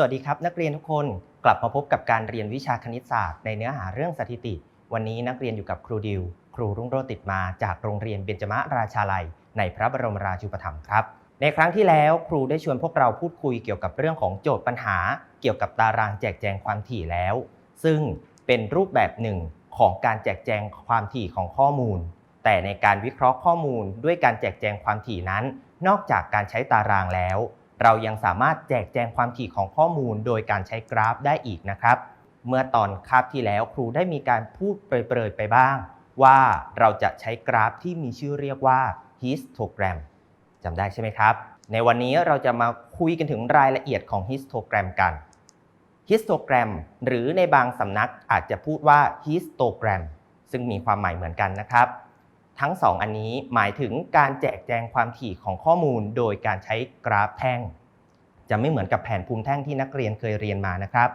สวัสดีครับ นักเรียนทุกคนกลับมาพบกับการเรียนวิชาคณิตศาสตร์ในเนื้อหาเรื่องสถิติ วันนี้นักเรียนอยู่กับครูดิว ครูรุ่งโรจน์ติดมาจากโรงเรียนเบญจมราชาลัย ในพระบรมราชูปถัมภ์ครับ ในครั้งที่แล้วครูได้ชวนพวกเราพูดคุยเกี่ยวกับเรื่องของโจทย์ปัญหา เกี่ยวกับตารางแจกแจงความถี่แล้ว ซึ่งเป็นรูปแบบหนึ่งของการแจกแจงความถี่ของข้อมูล แต่ในการวิเคราะห์ข้อมูลด้วยการแจกแจงความถี่นั้น นอกจากการใช้ตารางแล้ว เรายังสามารถแจกแจงความถี่ของข้อมูลโดยการใช้กราฟได้อีกนะครับ เมื่อตอนคาบที่แล้วครูได้มีการพูดเปรยๆไปบ้าง ว่าเราจะใช้กราฟที่มีชื่อเรียกว่า histogram จำได้ใช่ไหมครับ ในวันนี้เราจะมาคุยกันถึงรายละเอียดของ histogram กัน histogram หรือในบางสำนักอาจจะพูดว่า histogram ซึ่งมีความหมายเหมือนกันนะครับ ทั้งสองอันนี้หมายถึงการแจกแจงความถี่ของข้อมูล โดยการใช้กราฟแท่ง จะไม่เหมือนกับแผนภูมิแท่งที่นักเรียนเคยเรียนมานะครับ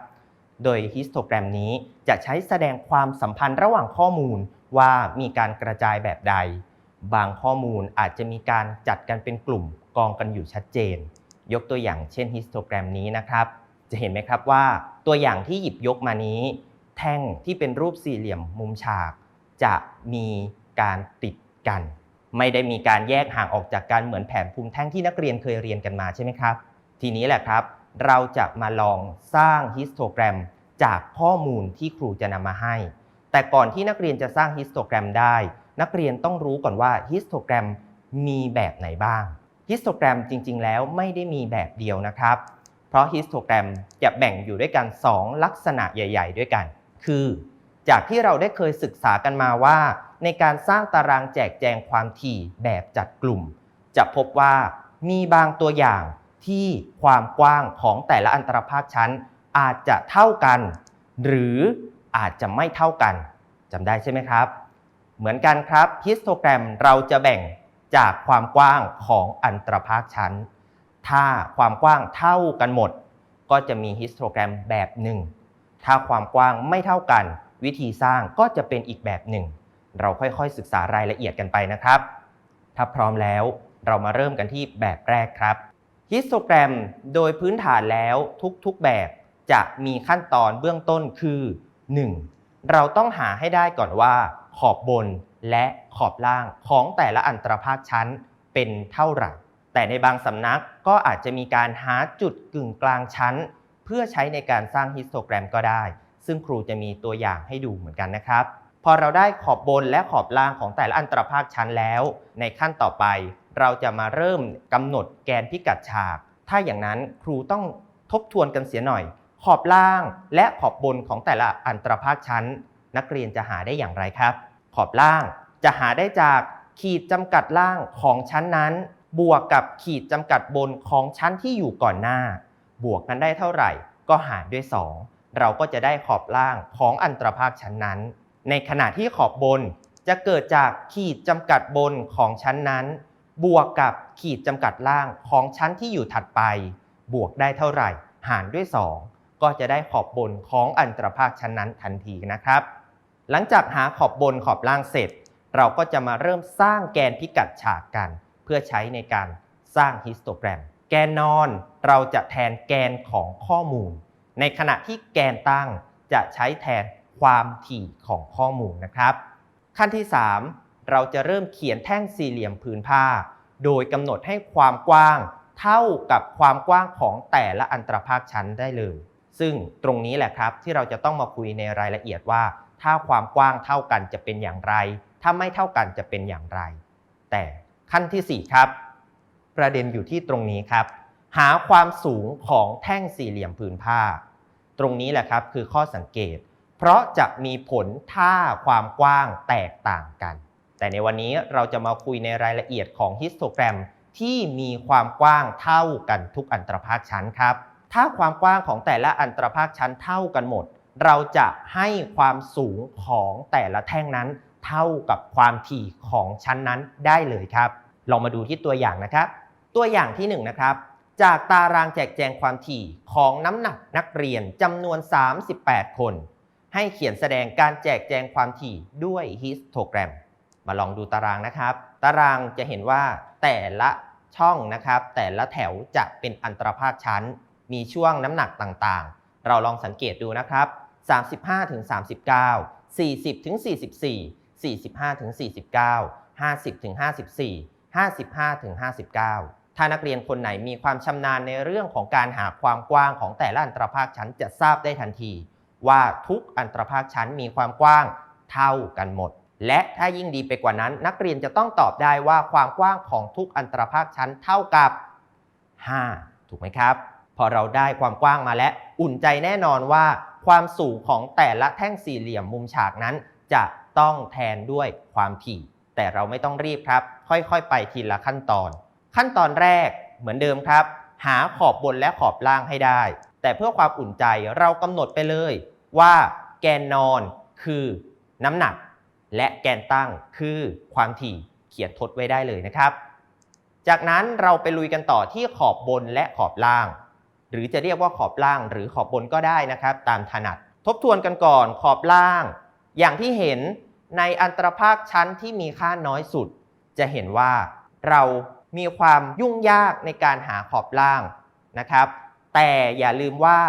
โดยฮิสโตแกรมนี้จะใช้แสดงความสัมพันธ์ระหว่างข้อมูลว่ามีการกระจายแบบใด บางข้อมูลอาจจะมีการจัดกันเป็นกลุ่มกองกันอยู่ชัดเจน ยกตัวอย่างเช่นฮิสโตแกรมนี้นะครับ จะเห็นไหมครับว่าตัวอย่างที่หยิบยกมานี้ แท่งที่เป็นรูปสี่เหลี่ยมมุมฉาก จะมี การติดกัน ไม่ได้มีการแยกห่างออกจากกันเหมือนแผนภูมิแท่งที่นักเรียนเคยเรียนกันมาใช่ไหมครับ ทีนี้แหละครับ เราจะมาลองสร้างฮิสโตแกรมจากข้อมูลที่ครูจะนำมาให้ แต่ก่อนที่นักเรียนจะสร้างฮิสโตแกรมได้ นักเรียนต้องรู้ก่อนว่าฮิสโตแกรมมีแบบไหนบ้าง ฮิสโตแกรมจริง ๆ แล้วไม่ได้มีแบบเดียวนะครับ เพราะฮิสโตแกรมจะแบ่งอยู่ด้วยกัน 2 ลักษณะใหญ่ ๆ ด้วยกัน คือ จากที่เราได้เคยศึกษากันมาว่า ในการสร้างตารางแจกแจงความถี่แบบจัดกลุ่ม จะพบว่ามีบางตัวอย่างที่ความกว้างของแต่ละอันตรภาคชั้นอาจจะเท่ากัน หรืออาจจะไม่เท่ากันจำได้ใช่ไหมครับ เหมือนกันครับฮิสโตแกรมเราจะแบ่งจากความกว้างของอันตรภาคชั้น ถ้าความกว้างเท่ากันหมด ก็จะมีฮิสโตแกรมแบบหนึ่ง ถ้าความกว้างไม่เท่ากัน วิธีสร้างก็จะเป็นอีกแบบหนึ่ง เราค่อยๆศึกษารายละเอียดกันไปนะครับ ถ้าพร้อมแล้วเรามาเริ่มกันที่แบบแรกครับฮิสโตแกรมโดยพื้นฐานแล้วทุกๆแบบจะมีขั้นตอนเบื้องต้นคือ 1. เราต้องหาให้ได้ก่อนว่า ขอบบนและขอบล่างของแต่ละอันตรภาคชั้นเป็นเท่าไหร่ แต่ในบางสำนักก็อาจจะมีการหาจุดกึ่งกลางชั้น เพื่อใช้ในการสร้างฮิสโตแกรมก็ได้ ซึ่งครูจะมีตัวอย่างให้ดูเหมือนกันนะครับ พอเราได้ขอบบนและขอบล่างของแต่ละอันตรภาคชั้นแล้ว ในขั้นต่อไป เราจะมาเริ่มกำหนดแกนพิกัดฉาก ถ้าอย่างนั้นครูต้องทบทวนกันเสียหน่อย ขอบล่างและขอบบนของแต่ละอันตรภาคชั้น นักเรียนจะหาได้อย่างไรครับ ขอบล่างจะหาได้จากขีดจำกัดล่างของชั้นนั้น บวกกับขีดจำกัดบนของชั้นที่อยู่ก่อนหน้า บวกกันได้เท่าไหร่ ก็หารด้วย 2 เราก็จะได้ขอบล่างของอันตรภาคชั้นนั้น ในขณะที่ขอบบนจะเกิดจากขีดจำกัดบนของชั้นนั้น บวกกับขีดจำกัดล่างของชั้นที่อยู่ถัดไป บวกได้เท่าไหร่ หารด้วย 2 ก็จะได้ขอบบนของอันตรภาคชั้นนั้นทันทีนะครับ หลังจากหาขอบบนขอบล่างเสร็จ เราก็จะมาเริ่มสร้างแกนพิกัดฉากกัน เพื่อใช้ในการสร้างฮิสโตแกรม แกนนอนเราจะแทนแกนของข้อมูล ในขณะที่แกนตั้งจะใช้แทน ความถี่ของข้อมูลนะครับ ขั้นที่ 3 เราจะเริ่มเขียนแท่งสี่เหลี่ยมผืนผ้า โดยกำหนดให้ความกว้างเท่ากับความกว้างของแต่ละอันตรภาคชั้นได้เลย ซึ่งตรงนี้แหละครับที่เราจะต้องมาคุยในรายละเอียดว่า ถ้าความกว้างเท่ากันจะเป็นอย่างไร ถ้าไม่เท่ากันจะเป็นอย่างไร แต่ขั้นที่ 4 ครับ ประเด็นอยู่ที่ตรงนี้ครับ หาความสูงของแท่งสี่เหลี่ยมผืนผ้า ตรงนี้แหละครับคือข้อสังเกต เพราะจะมีผลถ้าความกว้างแตกต่างกัน แต่ในวันนี้เราจะมาคุยในรายละเอียดของฮิสโตแกรมที่มีความกว้างเท่ากันทุกอันตรภาคชั้นครับ ถ้าความกว้างของแต่ละอันตรภาคชั้นเท่ากันหมด เราจะให้ความสูงของแต่ละแท่งนั้น เท่ากับความถี่ของชั้นนั้นได้เลยครับ ลองมาดูที่ตัวอย่างนะครับ ตัวอย่างที่1นงนะครับจากตารางแจกแจงความถี่ของน้ำหนักนักเรียนจำนวน 38 คน ให้เขียนแสดงการแจกแจงความถี่ด้วยฮิสโตแกรม มาลองดูตารางนะครับ ตารางจะเห็นว่าแต่ละช่องนะครับ แต่ละแถวจะเป็นอันตรภาคชั้น มีช่วงน้ำหนักต่างๆ เราลองสังเกตดูนะครับ 35ถึง39 40ถึง44 45ถึง49 50ถึง54 55ถึง59 ถ้านักเรียนคนไหนมีความชำนาญในเรื่องของการหาความกว้างของแต่ละอันตรภาคชั้นจะทราบได้ทันที ว่าทุกอันตรภาคชั้นมีความกว้างเท่ากันหมด และถ้ายิ่งดีไปกว่านั้น นักเรียนจะต้องตอบได้ว่าความกว้างของทุกอันตรภาคชั้นเท่ากับ 5 ถูกไหมครับ พอเราได้ความกว้างมาแล้วอุ่นใจแน่นอนว่า ความสูงของแต่ละแท่งสี่เหลี่ยมมุมฉากนั้น จะต้องแทนด้วยความถี่ แต่เราไม่ต้องรีบครับ ค่อยๆ ไปทีละขั้นตอน ขั้นตอนแรกเหมือนเดิมครับ หาขอบบนและขอบล่างให้ได้ แต่เพื่อความอุ่นใจเรากำหนดไปเลย ว่าแกนนอนคือน้ำหนัก และแกนตั้งคือความถี่เขียนทดไว้ได้เลยนะครับ จากนั้นเราไปลุยกันต่อที่ขอบบนและขอบล่าง หรือจะเรียกว่าขอบล่างหรือขอบบนก็ได้นะครับ ตามถนัด ทบทวนกันก่อนขอบล่าง อย่างที่เห็นในอันตรภาคชั้นที่มีค่าน้อยสุด จะเห็นว่าเรามีความยุ่งยากในการหาขอบล่างนะครับ แต่อย่าลืมว่า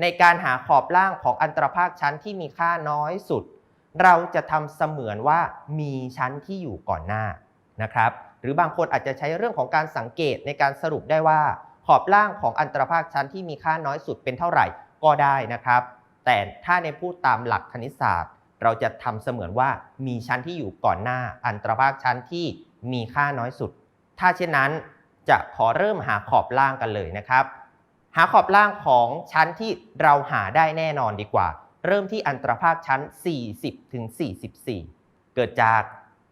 ในการหาขอบล่างของอันตรภาคชั้นที่มีค่าน้อยสุด เราจะทำเสมือนว่ามีชั้นที่อยู่ก่อนหน้านะครับ หรือบางคนอาจจะใช้เรื่องของการสังเกตในการสรุปได้ว่า ขอบล่างของอันตรภาคชั้นที่มีค่าน้อยสุดเป็นเท่าไหร่ก็ได้นะครับ แต่ถ้าในพูดตามหลักคณิตศาสตร์ เราจะทำเสมือนว่ามีชั้นที่อยู่ก่อนหน้า อันตรภาคชั้นที่มีค่าน้อยสุด ถ้าเช่นนั้นจะขอเริ่มหาขอบล่างกันเลยนะครับ หาขอบล่างของชั้นที่เราหาได้แน่นอนดีกว่า เริ่มที่อันตรภาคชั้น 40ถึง44 เกิดจาก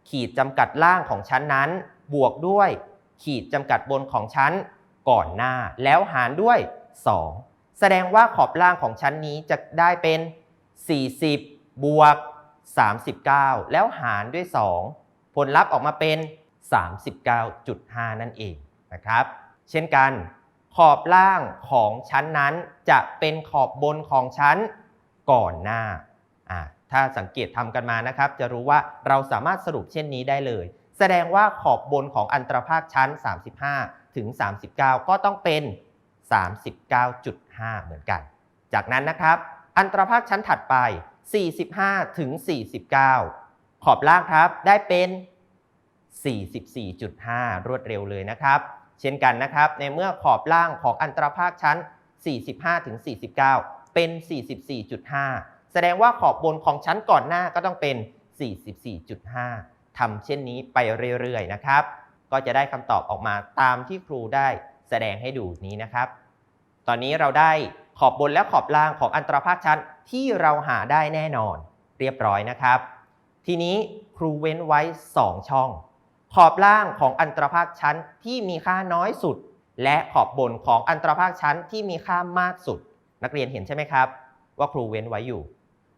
ขีดจำกัดล่างของชั้นนั้น บวกด้วยขีดจำกัดบนของชั้นก่อนหน้า แล้วหารด้วย 2 แสดงว่าขอบล่างของชั้นนี้จะได้เป็น 40 บวก 39 แล้วหารด้วย 2 ผลลัพธ์ออกมาเป็น 39.5 นั่นเองนะครับ เช่นกัน ขอบล่างของชั้นนั้นจะเป็นขอบบนของชั้นก่อนหน้าอ่าถ้าสังเกตทำกันมานะครับ จะรู้ว่าเราสามารถสรุปเช่นนี้ได้เลย แสดงว่าขอบบนของอันตรภาคชั้น 35 ถึง 39 ก็ต้องเป็น 39.5 เหมือนกัน จากนั้นนะครับ อันตรภาคชั้นถัดไป 45 ถึง 49 ขอบล่างครับได้เป็น 44.5 รวดเร็วเลยนะครับ เช่นกันนะครับ ในเมื่อขอบล่างของอันตรภาคชั้น 45ถึง49 เป็น 44.5 แสดงว่าขอบบนของชั้นก่อนหน้าก็ต้องเป็น 44.5 ทำเช่นนี้ไปเรื่อยๆนะครับ ก็จะได้คำตอบออกมาตามที่ครูได้แสดงให้ดูนี้นะครับ ตอนนี้เราได้ขอบบนและขอบล่างของอันตรภาคชั้นที่เราหาได้แน่นอน เรียบร้อยนะครับ ทีนี้ครูเว้นไว้ 2 ช่อง ขอบล่างของอันตรภาคชั้นที่มีค่าน้อยสุด และขอบบนของอันตรภาคชั้นที่มีค่ามากสุด นักเรียนเห็นใช่ไหมครับ ว่าครูเว้นไว้อยู่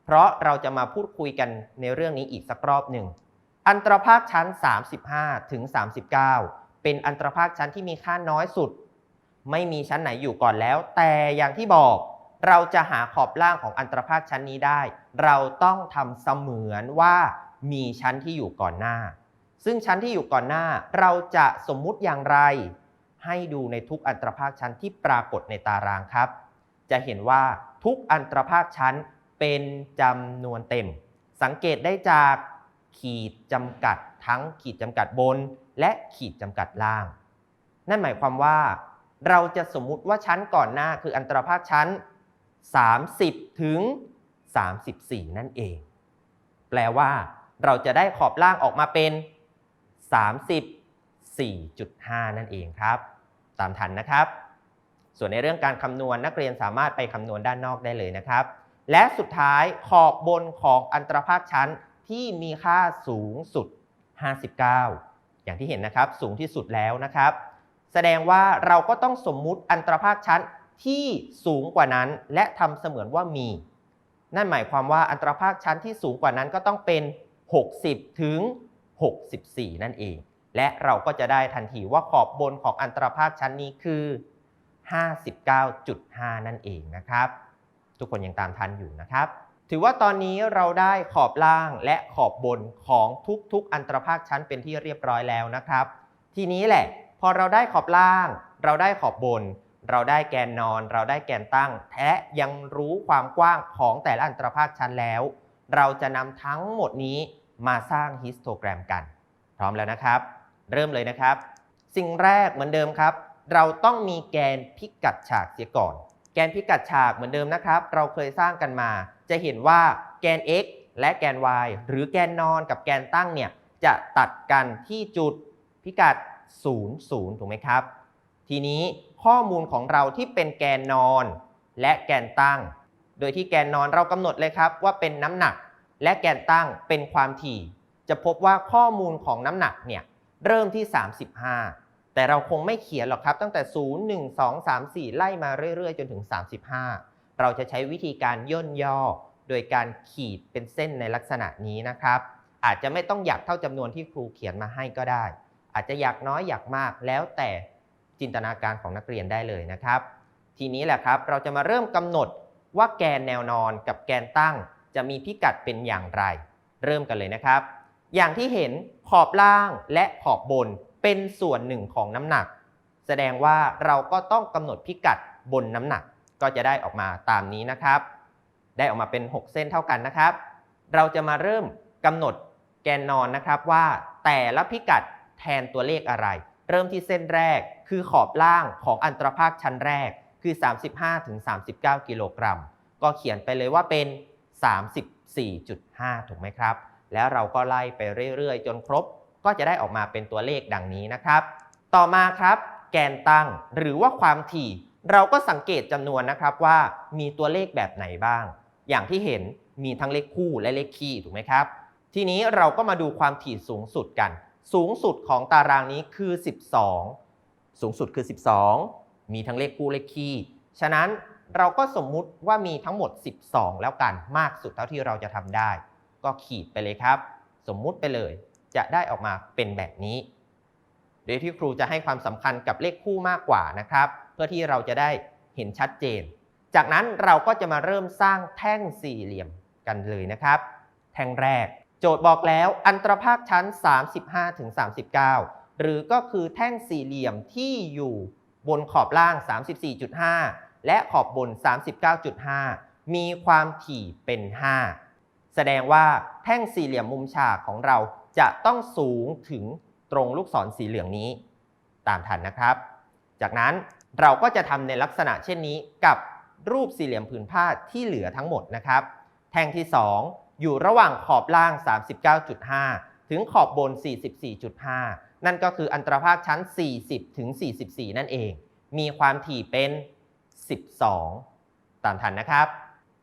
เพราะเราจะมาพูดคุยกันในเรื่องนี้อีกสักรอบหนึ่งอันตรภาคชั้น 35 ถึง 39 เป็นอันตรภาคชั้นที่มีค่าน้อยสุด ไม่มีชั้นไหนอยู่ก่อนแล้ว แต่อย่างที่บอกเราจะหาขอบล่างของอันตรภาคชั้นนี้ได้ เราต้องทำเสมือนว่ามีชั้นที่อยู่ก่อนหน้า ซึ่งชั้นที่อยู่ก่อนหน้าเราจะสมมุติอย่างไร ให้ดูในทุกอันตรภาคชั้นที่ปรากฏในตารางครับ จะเห็นว่าทุกอันตรภาคชั้นเป็นจำนวนเต็ม สังเกตได้จากขีดจำกัดทั้งขีดจำกัดบน และขีดจำกัดล่าง นั่นหมายความว่า เราจะสมมุติว่าชั้นก่อนหน้าคืออันตรภาคชั้น 30 ถึง 34 นั่นเอง แปลว่า เราจะได้ขอบล่างออกมาเป็น 34.5 นั่นเองครับ ตามทันนะครับ ส่วนในเรื่องการคำนวณนักเรียนสามารถไปคำนวณด้านนอกได้เลยนะครับ และสุดท้ายขอบบนของอันตรภาคชั้นที่มีค่าสูงสุด 59 อย่างที่เห็นนะครับสูงที่สุดแล้วนะครับ แสดงว่าเราก็ต้องสมมุติอันตรภาคชั้นที่สูงกว่านั้น และทำเสมือนว่ามี นั่นหมายความว่าอันตรภาคชั้นที่สูงกว่านั้นก็ต้องเป็น 60 ถึง 64 นั่นเอง และเราก็จะได้ทันทีว่าขอบบนของอันตรภาคชั้นนี้คือ 59.5 นั่นเองนะครับ ทุกคนยังตามทันอยู่นะครับ ถือว่าตอนนี้เราได้ขอบล่างและขอบบนของทุกๆ อันตรภาคชั้นเป็นที่เรียบร้อยแล้วนะครับ ทีนี้แหละ พอเราได้ขอบล่าง เราได้ขอบบน เราได้แกนนอน เราได้แกนตั้งแท้ยังรู้ความกว้างของแต่ละอันตรภาคชั้นแล้ว เราจะนำทั้งหมดนี้ มาสร้างฮิสโตแกรมกัน พร้อมแล้วนะครับ เริ่มเลยนะครับ สิ่งแรกเหมือนเดิมครับ เราต้องมีแกนพิกัดฉากเสียก่อน แกนพิกัดฉากเหมือนเดิมนะครับ เราเคยสร้างกันมา จะเห็นว่าแกน x และแกน y หรือแกนนอนกับแกนตั้งเนี่ยจะตัดกันที่จุดพิกัด 0 0 ถูกไหมครับ ทีนี้ข้อมูลของเราที่เป็นแกนนอนและแกนตั้ง โดยที่แกนนอนเรากำหนดเลยครับว่าเป็นน้ำหนัก และแกนตั้งเป็นความถี่ จะพบว่าข้อมูลของน้ำหนักเนี่ยเริ่มที่ 35 แต่เราคงไม่เขียนหรอกครับตั้งแต่ 0 1 2 3 4 ไล่มาเรื่อยๆ จนถึง 35 เราจะใช้วิธีการย่นย่อ โดยการขีดเป็นเส้นในลักษณะนี้นะครับ อาจจะไม่ต้องอยากเท่าจำนวนที่ครูเขียนมาให้ก็ได้ อาจจะอยากน้อยอยากมากแล้วแต่จินตนาการของนักเรียนได้เลยนะครับ ทีนี้แหละครับเราจะมาเริ่มกำหนดว่าแกนแนวนอนกับแกนตั้ง จะมีพิกัดเป็นอย่างไร เริ่มกันเลยนะครับ อย่างที่เห็นขอบล่างและขอบบนเป็นส่วนหนึ่งของน้ำหนัก แสดงว่าเราก็ต้องกำหนดพิกัดบนน้ำหนักก็จะได้ออกมาตามนี้นะครับ ได้ออกมาเป็น 6 เส้นเท่ากันนะครับ เราจะมาเริ่มกำหนดแกนนอนนะครับว่าแต่ละพิกัดแทนตัวเลขอะไร เริ่มที่เส้นแรกคือขอบล่างของอันตรภาคชั้นแรกคือ 35-39 กิโลกรัม ก็เขียนไปเลยว่าเป็น 34.5 ถูกไหมครับ แล้วเราก็ไล่ไปเรื่อยๆ จนครบ ก็จะได้ออกมาเป็นตัวเลขดังนี้นะครับ ต่อมาครับ แกนตั้งหรือว่าความถี่ เราก็สังเกตจำนวนนะครับว่ามีตัวเลขแบบไหนบ้าง อย่างที่เห็นมีทั้งเลขคู่และเลขคี่ถูกไหมครับ ทีนี้เราก็มาดูความถี่สูงสุดกัน สูงสุดของตารางนี้คือ 12 สูงสุดคือ 12 มีทั้งเลขคู่เลขคี่ ฉะนั้น เราก็สมมุติว่ามีทั้งหมด 12 แล้วกันมากสุดเท่าที่เราจะทำได้ ก็ขีดไปเลยครับ สมมุติไปเลย จะได้ออกมาเป็นแบบนี้ โดยที่ครูจะให้ความสำคัญกับเลขคู่มากกว่านะครับ เพื่อที่เราจะได้เห็นชัดเจน จากนั้นเราก็จะมาเริ่มสร้างแท่งสี่เหลี่ยมกันเลยนะครับ แท่งแรก โจทย์บอกแล้วอันตรภาคชั้น 35-39 หรือก็คือแท่งสี่เหลี่ยมที่อยู่บนขอบล่าง 34.5 และขอบบน 39.5 มีความถี่เป็น 5 แสดงว่าแท่งสี่เหลี่ยมมุมฉากของเราจะต้องสูงถึงตรงลูกศรสีเหลืองนี้ ตามทันนะครับ จากนั้นเราก็จะทำในลักษณะเช่นนี้กับรูปสี่เหลี่ยมผืนผ้าที่เหลือทั้งหมดนะครับ แท่งที่ 2 อยู่ระหว่างขอบล่าง 39.5 ถึงขอบบน 44.5 นั่นก็คืออันตรภาคชั้น 40 ถึง 44 นั่นเอง มีความถี่เป็น 12 ตามทันนะครับ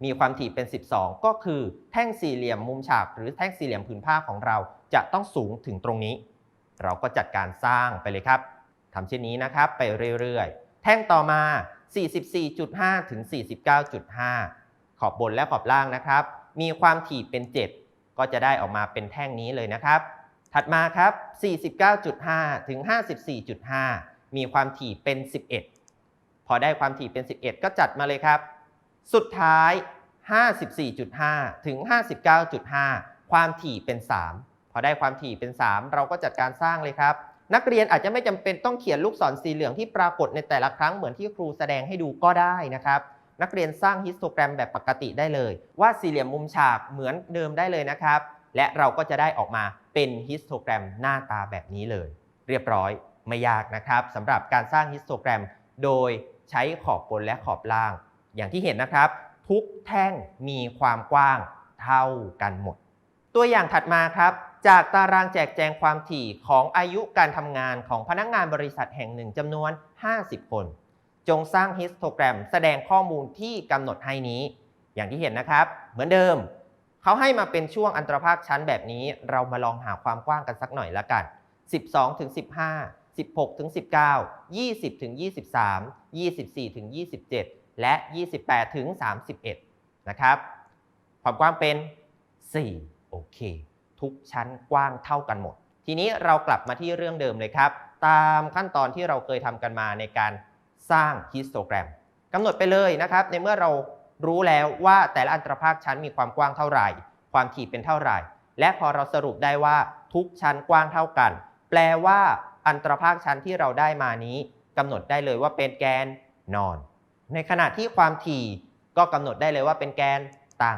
มีความถี่เป็น 12 ก็คือแท่งสี่เหลี่ยมมุมฉากหรือแท่งสี่เหลี่ยมผืนผ้าของเราจะต้องสูงถึงตรงนี้ เราก็จัดการสร้างไปเลยครับทำเช่นนี้นะครับไปเรื่อยๆ แท่งต่อมา 44.5 ถึง 49.5 ขอบบนและขอบล่างนะครับ มีความถี่เป็น 7 ก็จะได้ออกมาเป็นแท่งนี้เลยนะครับ ถัดมาครับ 49.5 ถึง 54.5 มีความถี่เป็น 11 อได้ความถี่เป็น 11 ก็จัดมาเลยครับ สุดท้าย 54.5 ถึง 59.5 ความถี่เป็น 3 พอได้ความถี่เป็น 3 เราก็จัดการสร้างเลยครับ นักเรียนอาจจะไม่จำเป็นต้องเขียนลูกศรสีเหลืองที่ปรากฏในแต่ละครั้งเหมือนที่ครูแสดงให้ดูก็ได้นะครับ นักเรียนสร้างฮิสโตแกรมแบบปกติได้เลย ว่าสี่เหลี่ยมมุมฉากเหมือนเดิมได้เลยนะครับ และเราก็จะได้ออกมาเป็นฮิสโตแกรมหน้าตาแบบนี้เลย เรียบร้อยไม่ยากนะครับสำหรับการสร้างฮิสโตแกรมโดย ใช้ขอบบนและขอบล่าง อย่างที่เห็นนะครับ ทุกแท่งมีความกว้างเท่ากันหมด ตัวอย่างถัดมาครับ จากตารางแจกแจงความถี่ของอายุการทำงานของพนักงานบริษัทแห่งหนึ่งจำนวน 50 คน จงสร้างฮิสโตแกรมแสดงข้อมูลที่กำหนดให้นี้ อย่างที่เห็นนะครับ เหมือนเดิมเขาให้มาเป็นช่วงอันตรภาคชั้นแบบนี้ เรามาลองหาความกว้างกันสักหน่อยละกัน 12ถึง15 16ถึง19 20ถึง23 24ถึง27 และ 28ถึง31 นะครับ ความกว้างเป็น 4 โอเค ทุกชั้นกว้างเท่ากันหมด ทีนี้เรากลับมาที่เรื่องเดิมเลยครับ ตามขั้นตอนที่เราเคยทำกันมาในการสร้างฮิสโตแกรมกำหนดไปเลยนะครับ ในเมื่อเรารู้แล้วว่าแต่ละอันตรภาคชั้นมีความกว้างเท่าไหร่ ความถี่เป็นเท่าไหร่ และพอเราสรุปได้ว่าทุกชั้นกว้างเท่ากัน แปลว่า อันตรภาคชั้นที่เราได้มานี้กำหนดได้เลยว่าเป็นแกนนอน ในขณะที่ความถี่ก็กำหนดได้เลยว่าเป็นแกนตั้ง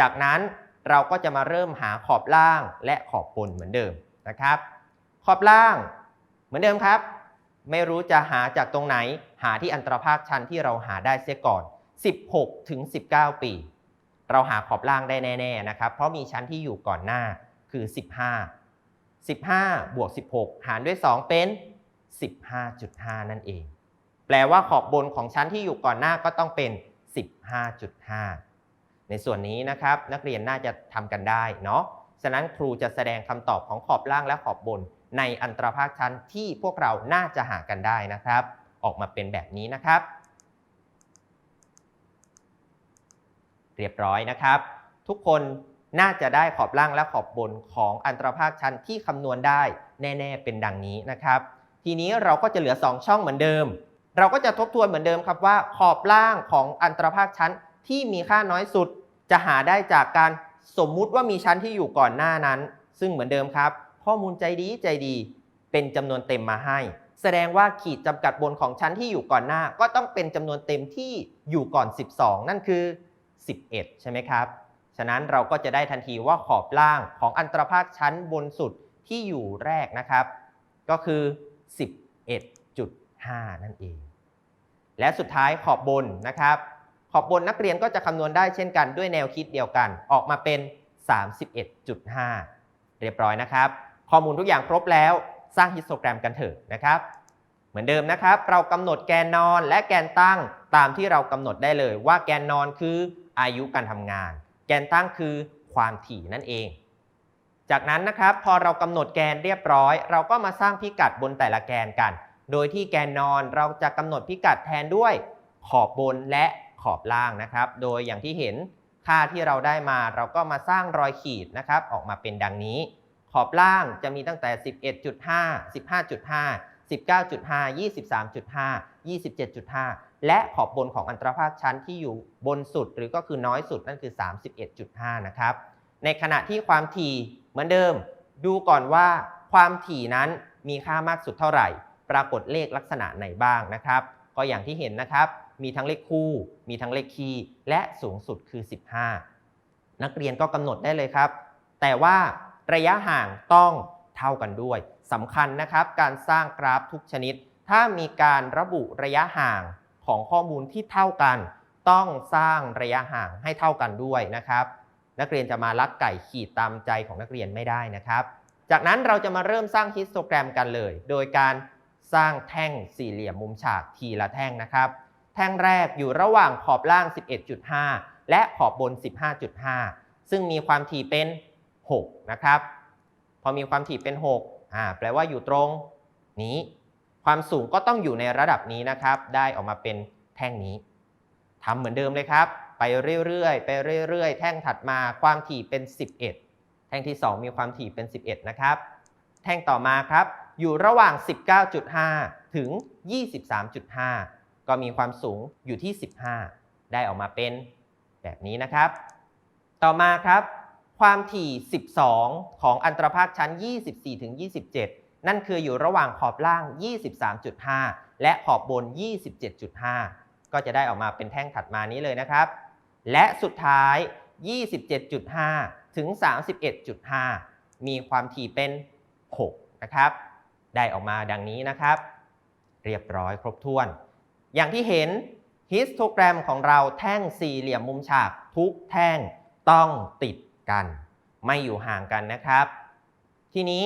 จากนั้นเราก็จะมาเริ่มหาขอบล่างและขอบบนเหมือนเดิมนะครับ ขอบล่างเหมือนเดิมครับ ไม่รู้จะหาจากตรงไหนหาที่อันตรภาคชั้นที่เราหาได้เสียก่อน 16 ถึง 19 ปี เราหาขอบล่างได้แน่ ๆนะครับ เพราะมีชั้นที่อยู่ก่อนหน้าคือ 15 15 บวก 16 หารด้วย 2 เป็น 15.5 นั่นเอง แปลว่าขอบบนของชั้นที่อยู่ก่อนหน้าก็ต้องเป็น 15.5 ในส่วนนี้นะครับ นักเรียนน่าจะทำกันได้เนาะ ฉะนั้นครูจะแสดงคำตอบของขอบล่างและขอบบน ในอันตรภาคชั้นที่พวกเราน่าจะหากันได้นะครับ ออกมาเป็นแบบนี้นะครับ เรียบร้อยนะครับ ทุกคน น่าจะได้ขอบล่างและขอบบนของอันตรภาคชั้นที่คำนวณได้แน่ ๆ เป็นดังนี้นะครับ ทีนี้เราก็จะเหลือ 2 ช่องเหมือนเดิม เราก็จะทบทวนเหมือนเดิมครับว่า ขอบล่างของอันตรภาคชั้นที่มีค่าน้อยสุด จะหาได้จากการสมมุติว่ามีชั้นที่อยู่ก่อนหน้านั้น ซึ่งเหมือนเดิมครับ ข้อมูลใจดีใจดี เป็นจำนวนเต็มมาให้ แสดงว่าขีดจำกัดบนของชั้นที่อยู่ก่อนหน้า ก็ต้องเป็นจำนวนเต็มที่อยู่ก่อน 12 นั่นคือ 11 ใช่ไหมครับ ฉะนั้นเราก็จะได้ทันทีว่าขอบล่างของอันตรภาคชั้นบนสุดที่อยู่แรกนะครับ ก็คือ 11.5 นั่นเอง และสุดท้ายขอบบนนะครับ ขอบบนนักเรียนก็จะคำนวณได้เช่นกันด้วยแนวคิดเดียวกัน ออกมาเป็น 31.5 เรียบร้อยนะครับ ข้อมูลทุกอย่างครบแล้วสร้างฮิสโตแกรมกันเถอะนะครับ เหมือนเดิมนะครับ เรากำหนดแกนนอนและแกนตั้งตามที่เรากำหนดได้เลยว่าแกนนอนคืออายุการทำงาน แกนตั้งคือความถี่นั่นเอง จากนั้นนะครับพอเรากำหนดแกนเรียบร้อย เราก็มาสร้างพิกัดบนแต่ละแกนกัน โดยที่แกนนอนเราจะกำหนดพิกัดแทนด้วยขอบบนและขอบล่างนะครับ โดยอย่างที่เห็นค่าที่เราได้มาเราก็มาสร้างรอยขีดนะครับออกมาเป็นดังนี้ ขอบล่างจะมีตั้งแต่ 11.5 15.5 19.5 23.5 27.5 และขอบบนของอันตรภาคชั้นที่อยู่บนสุดหรือก็คือน้อยสุดนั่นคือ 31.5 นะครับ ในขณะที่ความถี่เหมือนเดิม ดูก่อนว่าความถี่นั้นมีค่ามากสุดเท่าไหร่ ปรากฏเลขลักษณะไหนบ้างนะครับ ก็อย่างที่เห็นนะครับ มีทั้งเลขคู่ มีทั้งเลขคีย์และสูงสุดคือ 15 นักเรียนก็กำหนดได้เลยครับ แต่ว่าระยะห่างต้องเท่ากันด้วยสำคัญนะครับ การสร้างกราฟทุกชนิด ถ้ามีการระบุระยะห่างของข้อมูลที่เท่ากัน ต้องสร้างระยะห่างให้เท่ากันด้วยนะครับ นักเรียนจะมาลักไก่ขีดตามใจของนักเรียนไม่ได้นะครับ จากนั้นเราจะมาเริ่มสร้างฮิสโตแกรมกันเลย โดยการสร้างแท่งสี่เหลี่ยมมุมฉากทีละแท่งนะครับ แท่งแรกอยู่ระหว่างขอบล่าง 11.5 และขอบบน 15.5 ซึ่งมีความถี่เป็น 6 นะครับ พอมีความถี่เป็น 6 อ่า แปลว่าอยู่ตรงนี้ ความสูงก็ต้องอยู่ในระดับนี้นะครับ ได้ออกมาเป็นแท่งนี้ทำเหมือนเดิมเลยครับ ไปเรื่อยๆ ไปเรื่อยๆ แท่งถัดมาความถี่เป็น 11 แท่งที่ 2 มีความถี่เป็น 11 นะครับ แท่งต่อมาครับ อยู่ระหว่าง 19.5 ถึง 23.5 ก็มีความสูงอยู่ที่ 15 ได้ออกมาเป็นแบบนี้นะครับ ต่อมาครับ ความถี่ 12 ของอันตรภาคชั้น 24ถึง27 นั่นคืออยู่ระหว่างขอบล่าง 23.5 และขอบบน 27.5 ก็จะได้ออกมาเป็นแท่งถัดมานี้เลยนะครับ และสุดท้าย 27.5 ถึง 31.5 มีความถี่เป็น 6 นะครับ ได้ออกมาดังนี้นะครับ เรียบร้อยครบถ้วน อย่างที่เห็นฮิสโตแกรมของเราแท่งสี่เหลี่ยมมุมฉากทุกแท่งต้องติดกัน ไม่อยู่ห่างกันนะครับ ทีนี้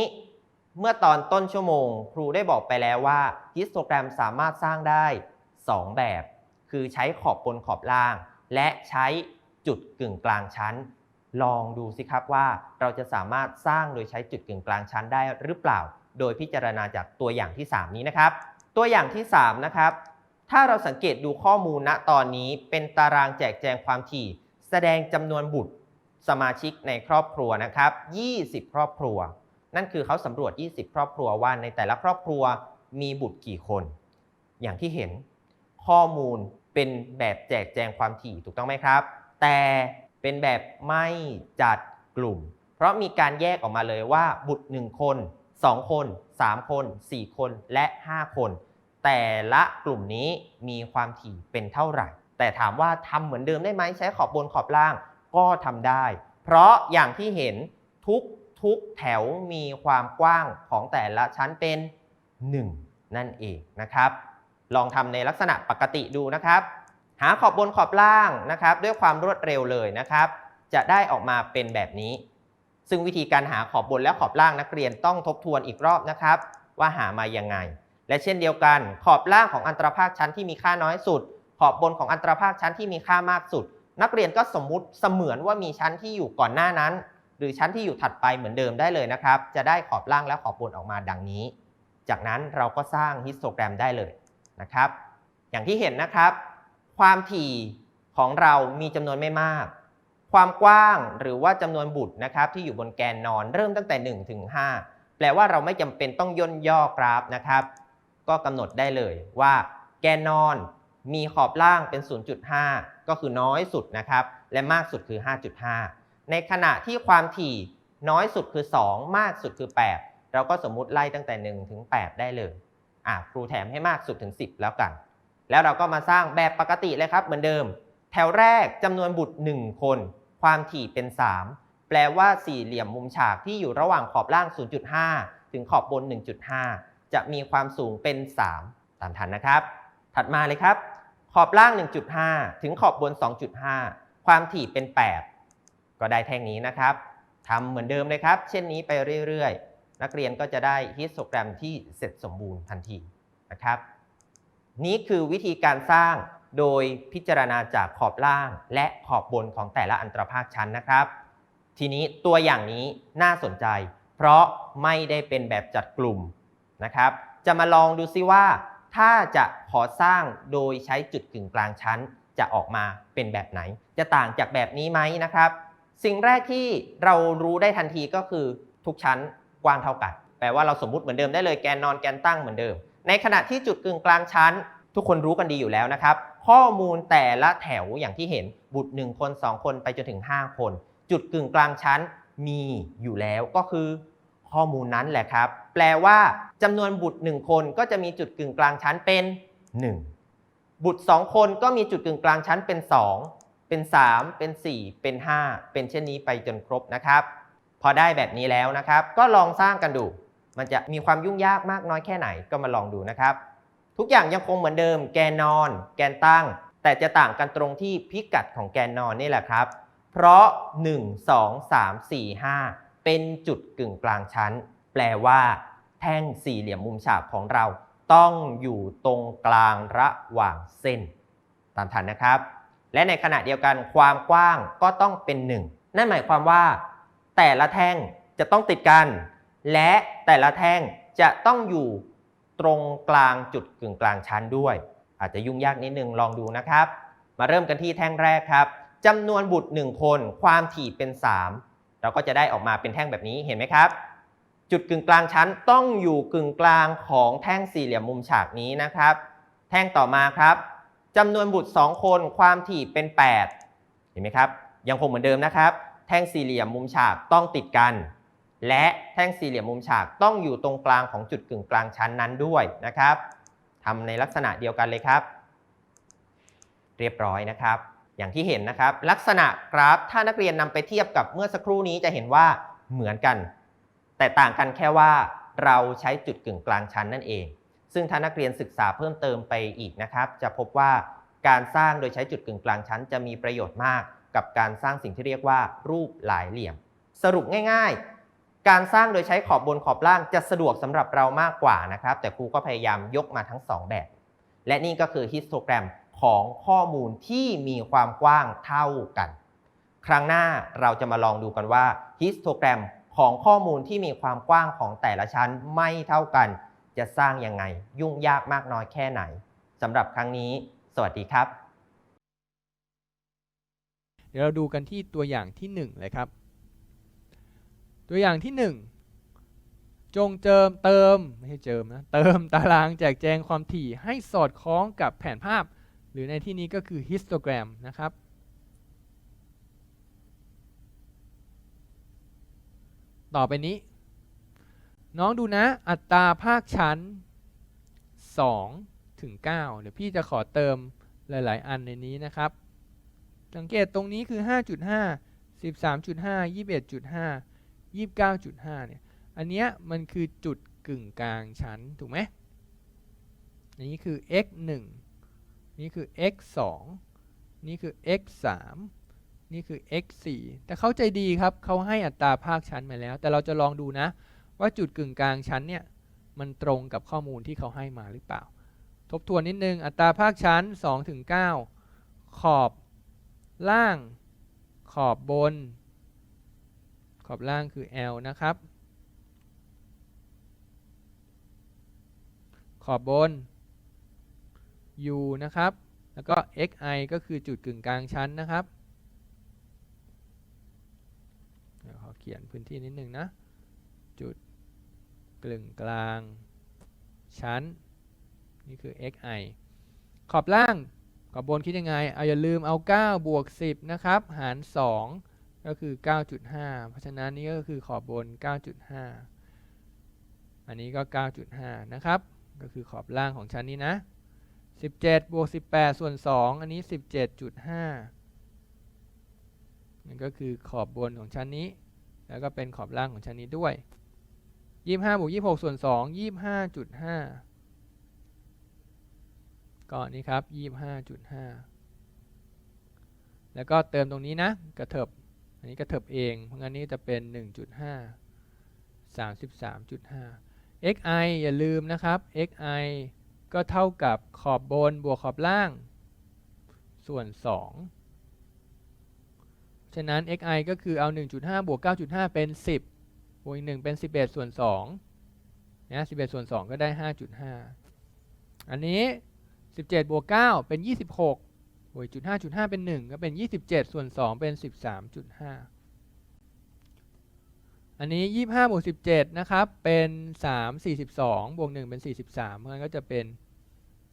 เมื่อตอนต้นชั่วโมง ครูได้บอกไปแล้วว่าฮิสโตแกรมสามารถสร้างได้ 2 แบบ คือใช้ขอบบนขอบล่าง และใช้จุดกึ่งกลางชั้น ลองดูสิครับว่าเราจะสามารถสร้างโดยใช้จุดกึ่งกลางชั้นได้หรือเปล่า โดยพิจารณาจากตัวอย่างที่ 3 นี้นะครับ ตัวอย่างที่ 3 นะครับ ถ้าเราสังเกตดูข้อมูลณตอนนี้เป็นตารางแจกแจงความถี่ แสดงจำนวนบุตรสมาชิกในครอบครัวนะครับ 20 ครอบครัว นั่นคือเขาสำรวจ 20 ครอบครัวว่าในแต่ละครอบครัวมีบุตรกี่คน อย่างที่เห็นข้อมูลเป็นแบบแจกแจงความถี่ถูกต้องไหมครับ แต่เป็นแบบไม่จัดกลุ่ม เพราะมีการแยกออกมาเลยว่าบุตร 1 คน 2 คน 3 คน 4 คนและ 5 คน แต่ละกลุ่มนี้มีความถี่เป็นเท่าไหร่ แต่ถามว่าทำเหมือนเดิมได้ไหมใช้ขอบบนขอบล่างก็ทำได้ เพราะอย่างที่เห็นทุก ทุกแถวมีความกว้างของแต่ละชั้นเป็น 1 นั่นเองนะครับ ลองทำในลักษณะปกติดูนะครับ หาขอบบนขอบล่างนะครับ ด้วยความรวดเร็วเลยนะครับ จะได้ออกมาเป็นแบบนี้ ซึ่งวิธีการหาขอบบนและขอบล่างนักเรียนต้องทบทวนอีกรอบนะครับ ว่าหามายังไง และเช่นเดียวกัน ขอบล่างของอันตรภาคชั้นที่มีค่าน้อยสุด ขอบบนของอันตรภาคชั้นที่มีค่ามากสุด นักเรียนก็สมมุติเสมือนว่ามีชั้นที่อยู่ก่อนหน้านั้น รือชั้นที่อยู่ถัดไปเหมือนเดิมได้เลยนะครับ จะได้ขอบล่างและขอบบนออกมาดังนี้ จากนั้นเราก็สร้างฮิสโตแกรมได้เลยนะครับ อย่างที่เห็นนะครับ ความถี่ของเรามีจำนวนไม่มาก ความกว้างหรือว่าจำนวนบุตรนะครับ ที่อยู่บนแกนนอนเริ่มตั้งแต่1ถึง5แปลว่าเราไม่จำเป็นต้องย่นย่อกราฟนะครับ ก็กำหนดได้เลยว่า แกนนอนมีขอบล่างเป็น 0.5 ก็คือน้อยสุดนะครับ และมากสุดคือ 5.5 ในขณะที่ความถี่น้อยสุดคือ 2 มากสุดคือ 8 เราก็สมมุติไล่ตั้งแต่ 1 ถึง 8 ได้เลยอะครูแถมให้มากสุดถึง 10 แล้วกัน แล้วเราก็มาสร้างแบบปกติเลยครับเหมือนเดิม แถวแรกจำนวนบุตร 1 คน ความถี่เป็น 3 แปลว่าสี่เหลี่ยมมุมฉากที่อยู่ระหว่างขอบล่าง 0.5 ถึงขอบบน 1.5 จะมีความสูงเป็น 3 ตามทันนะครับ ถัดมาเลยครับ ขอบล่าง 1.5 ถึงขอบบน 2.5 ความถี่เป็น 8 ก็ได้แท่งนี้นะครับทำเหมือนเดิมเลยครับ เช่นนี้ไปเรื่อยๆ นักเรียนก็จะได้ฮิสโตแกรมที่เสร็จสมบูรณ์ทันทีนะครับ นี้คือวิธีการสร้างโดยพิจารณาจากขอบล่างและขอบบนของแต่ละอันตรภาคชั้นนะครับ ทีนี้ตัวอย่างนี้น่าสนใจ เพราะไม่ได้เป็นแบบจัดกลุ่มนะครับ จะมาลองดูซิว่าถ้าจะขอสร้างโดยใช้จุดกึ่งกลางชั้นจะออกมาเป็นแบบไหน จะต่างจากแบบนี้ไหมนะครับ สิ่งแรกที่เรารู้ได้ทันทีก็คือทุกชั้นกว้างเท่ากัน แปลว่าเราสมมติเหมือนเดิมได้เลยแกนนอนแกนตั้งเหมือนเดิม ในขณะที่จุดกึ่งกลางชั้น ทุกคนรู้กันดีอยู่แล้วนะครับ ข้อมูลแต่ละแถวอย่างที่เห็นบุตร 1 คน 2 คนไปจนถึง 5 คน จุดกึ่งกลางชั้นมีอยู่แล้วก็คือ ข้อมูลนั้นแหละครับ แปลว่าจำนวนบุตร 1 คนก็จะมีจุดกึ่งกลางชั้นเป็น 1 บุตร 2 คนก็มีจุดกึ่งกลางชั้นเป็น 2 เป็น 3 เป็น 4 เป็น 5 เป็นเช่นนี้ไปจนครบนะครับ พอได้แบบนี้แล้วนะครับ ก็ลองสร้างกันดู มันจะมีความยุ่งยากมากน้อยแค่ไหนก็มาลองดูนะครับ ทุกอย่างยังคงเหมือนเดิม แกนนอน แกนตั้ง แต่จะต่างกันตรงที่พิกัดของแกนนอนนี่แหละครับ เพราะ 1 2 3 4 5 เป็นจุดกึ่งกลางชั้น แปลว่า แท่งสี่เหลี่ยมมุมฉากของเรา ต้องอยู่ตรงกลางระหว่างเส้น ตามทันนะครับ และในขณะเดียวกันความกว้างก็ต้องเป็น 1 นั่นหมายความว่า แต่ละแท่งจะต้องติดกัน และแต่ละแท่งจะต้องอยู่ตรงกลางจุดกึ่งกลางชั้นด้วย อาจจะยุ่งยากนิดนึงลองดูนะครับ มาเริ่มกันที่แท่งแรกครับจำนวนบุตร 1 คน ความถี่เป็น 3 เราก็จะได้ออกมาเป็นแท่งแบบนี้เห็นไหมครับ จุดกึ่งกลางชั้นต้องอยู่กึ่งกลางของแท่งสี่เหลี่ยมมุมฉากนี้นะครับ แท่งต่อมาครับ จำนวนบุตร 2 คนความถี่เป็น 8 เห็นไหมครับ ยังคงเหมือนเดิมนะครับ แท่งสี่เหลี่ยมมุมฉากต้องติดกัน และแท่งสี่เหลี่ยมมุมฉากต้องอยู่ตรงกลางของจุดกึ่งกลางชั้นนั้นด้วยนะครับทำในลักษณะเดียวกันเลยครับ เรียบร้อยนะครับ อย่างที่เห็นนะครับ ลักษณะกราฟถ้านักเรียนนำไปเทียบกับเมื่อสักครู่นี้จะเห็นว่าเหมือนกัน แต่ต่างกันแค่ว่าเราใช้จุดกึ่งกลางชั้นนั่นเอง ซึ่งถ้านักเรียนศึกษาเพิ่มเติมไปอีกนะครับ จะพบว่าการสร้างโดยใช้จุดกึ่งกลางชั้น จะมีประโยชน์มากกับการสร้างสิ่งที่เรียกว่า รูปหลายเหลี่ยม สรุปง่ายๆ การสร้างโดยใช้ขอบบนขอบล่างจะสะดวกสำหรับเรามากกว่านะครับ แต่ครูก็พยายามยกมาทั้ง 2 แบบ และนี่ก็คือฮิสโตแกรมของข้อมูลที่มีความกว้างเท่ากัน ครั้งหน้าเราจะมาลองดูกันว่าฮิสโตแกรมของข้อมูลที่มีความกว้างของแต่ละชั้นไม่เท่ากัน จะสร้างยังไง ยุ่งยากมากน้อยแค่ไหนสำหรับครั้งนี้ สวัสดีครับ เดี๋ยวเราดูกันที่ตัวอย่างที่1เลยครับ ตัวอย่างที่ 1 จงเจิมเติมไม่ใช่เจิมนะเติมตารางแจกแจงความถี่ให้สอดคล้องกับแผนภาพ หรือในที่นี้ก็คือฮิสโตแกรมนะครับต่อไปนี้ น้องดูนะ อัตราภาคชั้น2ถึง9เดี๋ยวพี่จะขอเติมหลาย ๆ อันในนี้นะครับ สังเกตตรงนี้คือ 5.5 13.5 21.5 29.5เนี่ย อันเนี้ยมันคือจุดกึ่งกลางชั้น ถูกไหมอันนี้คือ x 1นี่คือ x 2นี่คือ x 3นี่คือ x 4แต่เขาใจดีครับ เขาให้อัตราภาคชั้นมาแล้ว แต่เราจะลองดูนะ ว่าจุดกึ่งกลางชั้นเนี่ยมันตรงกับข้อมูลที่เขาให้มาหรือเปล่า ทบทวนนิดนึง อัตราภาคชั้น2ถึง9ขอบล่าง ขอบบน ขอบล่างคือ L นะครับ ขอบบน U นะครับ แล้วก็ xi ก็คือจุดกึ่งกลางชั้นนะครับเดี๋ยวขอเขียนพื้นที่นิดนึงนะ จุด กึ่งกลางชั้น นี่คือ xi ขอบล่างขอบบนคิดยังไง เอาอย่าลืมเอา 9 บวก 10 นะครับ หาร 2 ก็คือ 9.5 เพราะฉะนั้นนี่ก็คือขอบบน 9.5 อันนี้ก็ 9.5 นะครับ ก็คือขอบล่างของชั้นนี้นะ 17 บวก 18 ส่วน 2 อันนี้ 17.5 นั่นก็คือขอบบนของชั้นนี้ แล้วก็เป็นขอบล่างของชั้นนี้ด้วย 25บวก26ส่วน2 25.5ก็นี่ครับ25.5แล้วก็เติมตรงนี้นะกระเถิบอันนี้กระเถิบเอง เพราะงั้นนี่จะเป็น 1.5 33.5 xi อย่าลืมนะครับ xi ก็เท่ากับขอบบนบวกขอบล่าง ส่วน 2 ฉะนั้น xi ก็คือเอา 1.5 บวก 9.5 เป็น 10 บวกอีก1เป็น11ส่วน2นะ11ส่วน2ก็ได้5.5อันนี้17บวก9เป็น26บวกจุด5.5เป็น1ก็เป็น27ส่วน2เป็น13.5อันนี้25บวก17นะครับเป็น3 42บวก1เป็น43เพราะงั้นก็จะเป็น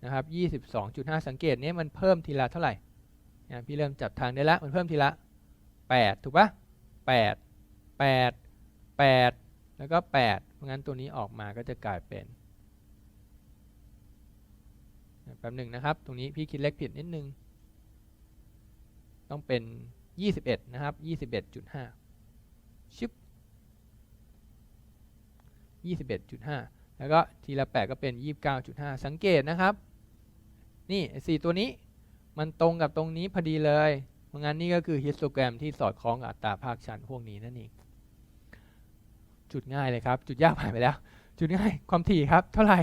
นะครับ22.5สังเกตนี้มันเพิ่มทีละเท่าไหร่นะพี่เริ่มจับทางได้ล้วมันเพิ่มทีละ8ถูกปะ8 8 8 แล้วก็ 8 เพราะงั้นตัวนี้ออกมาก็จะกลายเป็นแป๊บหนึ่งนะครับ ตรงนี้พี่คิดเลขผิดนิดนึง ต้องเป็น 21 นะครับ 21.5ชึบ21.5 แล้วก็ทีละ 8 ก็เป็น 29.5 สังเกตนะครับ นี่สี่ตัวนี้มันตรงกับตรงนี้พอดีเลย เพราะงั้นนี่ก็คือฮิสโตแกรมที่สอดคล้องกับอัตราภาคชั้นพวกนี้นั่นเอง จุดง่ายเลยครับ จุดยากผ่านไปแล้ว จุดง่ายความถี่ครับ เท่าไหร่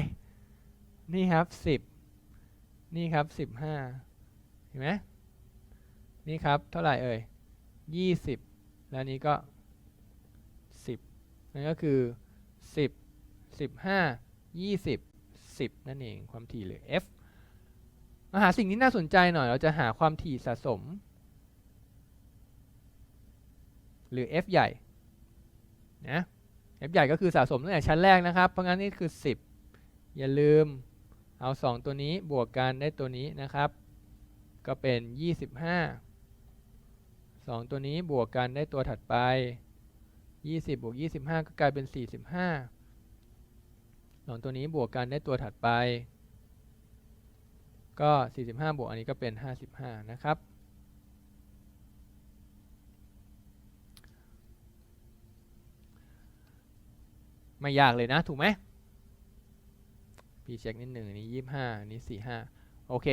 นี่ครับ 10 นี่ครับ 15 เห็นไหมนี่ครับ เท่าไหร่เอ่ย 20 แล้วนี้ก็ 10 นั่นก็คือ 10 15 20 10 นั่นเองความถี่หรือ f มาหาสิ่งที่น่าสนใจหน่อยเราจะหาความถี่สะสม หรือ f ใหญ่นะ f ใหญ่ก็คือสะสมตั้งแต่ชั้นแรกนะครับ เพราะงั้นนี่คือ 10 อย่าลืมเอา 2 ตัวนี้บวกกันได้ตัวนี้นะครับ ก็เป็น 25 2 ตัวนี้บวกกันได้ตัวถัดไป 20บวก25 ก็กลายเป็น 45 2 ตัวนี้บวกกันได้ตัวถัดไป ก็ 45 บวกอันนี้ก็เป็น 55 นะครับ ไม่ยากเลยนะถูกไหมพี่เช็คนิดหนึ่งนี้ยี่ห้านี้สี่ห้าโอเค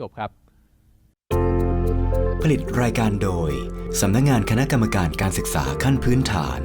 จบครับ ผลิตรายการโดย สำนักงานคณะกรรมการการศึกษาขั้นพื้นฐาน